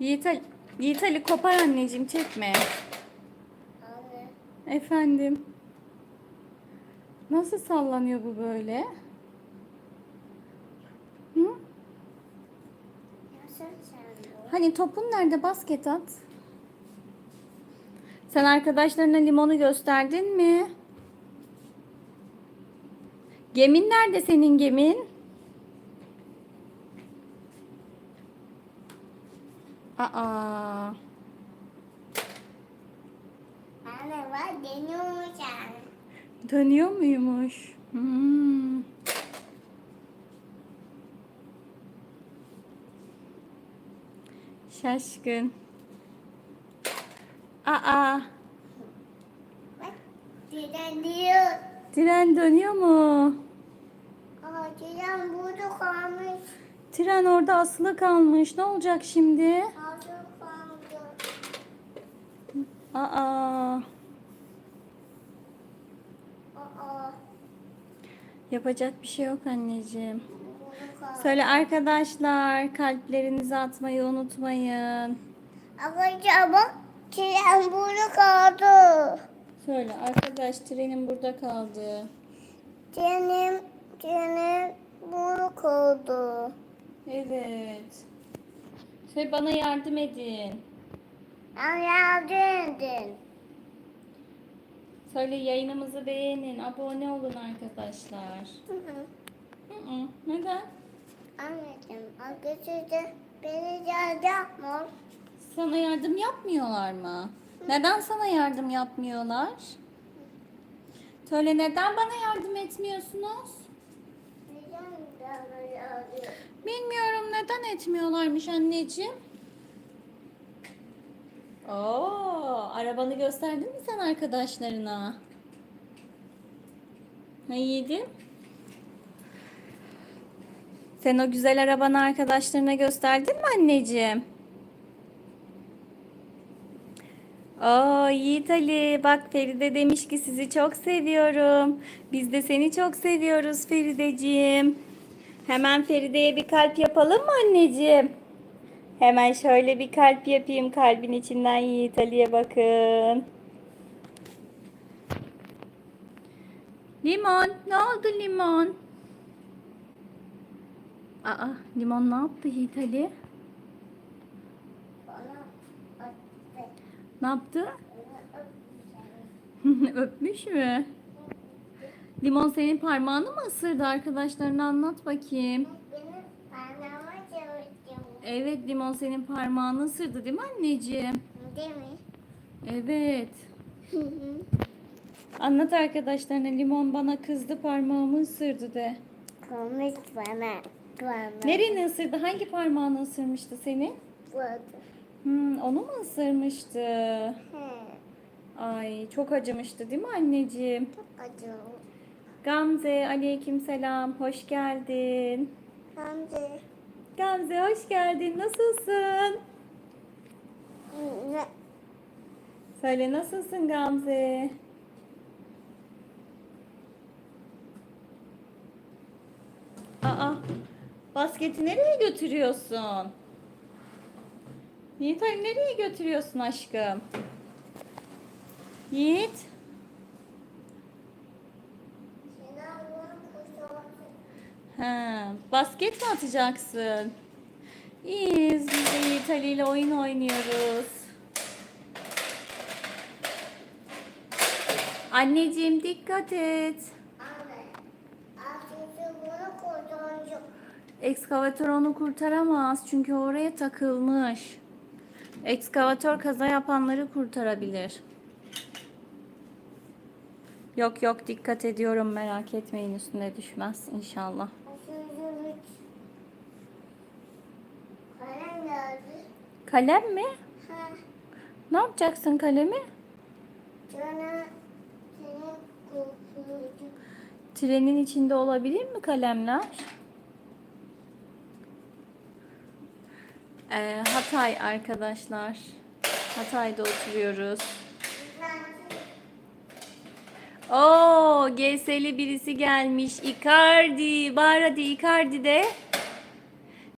Yiğit Ali, Yiğit Ali kopar anneciğim çekme. Anne. Efendim. Nasıl sallanıyor bu böyle? Hı? Hani topun nerede? Basket at. Sen arkadaşlarına limonu gösterdin mi? Gemin nerede senin gemin? Aa. Anne var deniyormuş yani. Dönüyor muymuş? Hmm. Şaşkın. Aa, Bak tren diyor. tren dönüyor mu? Aa tren burada kalmış. Tren orada asılı kalmış. Ne olacak şimdi? Kaldı. Aa, Aa. yapacak bir şey yok anneciğim. Söyle arkadaşlar, kalplerinizi atmayı unutmayın. Bak tren burada kaldı. Söyle arkadaş, trenim burada kaldı. Trenim, trenim burada kaldı. Evet. Söyle bana yardım edin. Ben yardım. Söyle yayınımızı beğenin, abone olun arkadaşlar. Hı hı. Hı hı, Neden? Anneciğim, arkadaşlar beni yardım mı? Sana yardım yapmıyorlar mı? Neden sana yardım yapmıyorlar? Söyle neden bana yardım etmiyorsunuz? Neden bana yardım? Bilmiyorum neden etmiyorlarmış anneciğim. Oo, arabanı gösterdin mi sen arkadaşlarına? Ne yedin? Sen o güzel arabanı arkadaşlarına gösterdin mi anneciğim? Oo Yiğit Ali bak Feride demiş ki sizi çok seviyorum. Biz de seni çok seviyoruz Ferideciğim. Hemen Feride'ye bir kalp yapalım mı anneciğim? Hemen şöyle bir kalp yapayım. Kalbin içinden Yiğit Ali'ye bakın. Limon. Ne oldu limon? Aa, limon ne yaptı Yiğit Ali? Ne yaptı? Öpmüş mü? Limon senin parmağını mı ısırdı arkadaşlarına anlat bakayım. Benim. Evet limon senin parmağını ısırdı değil mi anneciğim? Değil mi? Evet. Anlat arkadaşlarına limon bana kızdı parmağımı ısırdı de. Konuş bana. Bana. Nereni ısırdı? Hangi parmağını ısırmıştı seni? Burada. Hmm, onu mu ısırmıştı? He. Ay çok acımıştı değil mi anneciğim? Çok acı. Gamze aleyküm selam hoş geldin. Hamdi. Gamze hoş geldin nasılsın? Söyle nasılsın Gamze? Aa, basketi nereye götürüyorsun? Yiğit Ali nereye götürüyorsun aşkım? Yiğit, ha, basket mi atacaksın? İyiyiz, biz de Yiğit ile oyun oynuyoruz. Anneciğim dikkat et. Ekskavatör onu kurtaramaz çünkü oraya takılmış. Ekskavatör kaza yapanları kurtarabilir. Yok yok dikkat ediyorum merak etmeyin üstüne düşmez inşallah. Kalem mi? Ha. Ne yapacaksın kalemi? Kurtaracak. Trenin içinde olabilir mi kalemler? Ee, Hatay arkadaşlar. Hatay'da oturuyoruz. Oo, GS'li birisi gelmiş. Icardi. Bağır hadi Icardi de.